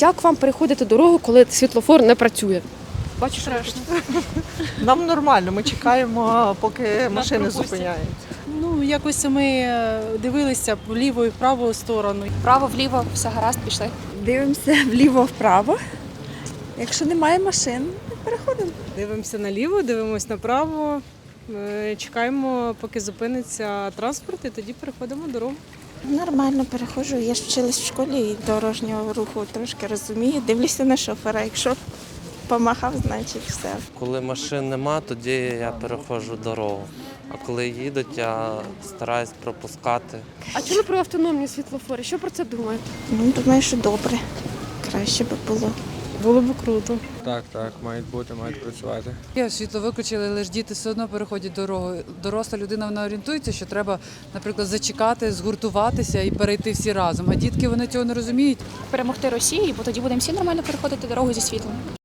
Як вам переходити дорогу, коли світлофор не працює? Бачу, страшно. Нам нормально, ми чекаємо, поки машини зупиняють. Ну, якось ми е, дивилися в ліву і в праву сторону. Вправо, вліво, все гаразд, пішли. Дивимося вліво-вправо. Якщо немає машин, переходимо. Дивимося наліво, дивимося направо, е, чекаємо, поки зупиниться транспорт, і тоді переходимо дорогу. Нормально переходжу. Я ж вчилась в школі і дорожнього руху трошки розумію. Дивлюся на шофера. Якщо помахав, значить все. Коли машин нема, тоді я переходжу дорогу. А коли їдуть, я стараюсь пропускати. А чули про автономні світлофори? Що про це думаєте? Ну, думаю, що добре. Краще би було. Було б круто. Так, так, мають бути, мають працювати. Я світло виключили, але ж діти все одно переходять дорогу. Доросла людина вона орієнтується, що треба, наприклад, зачекати, згуртуватися і перейти всі разом. А дітки вони цього не розуміють. Перемогти Росію, бо тоді будемо всі нормально переходити дорогу зі світлом.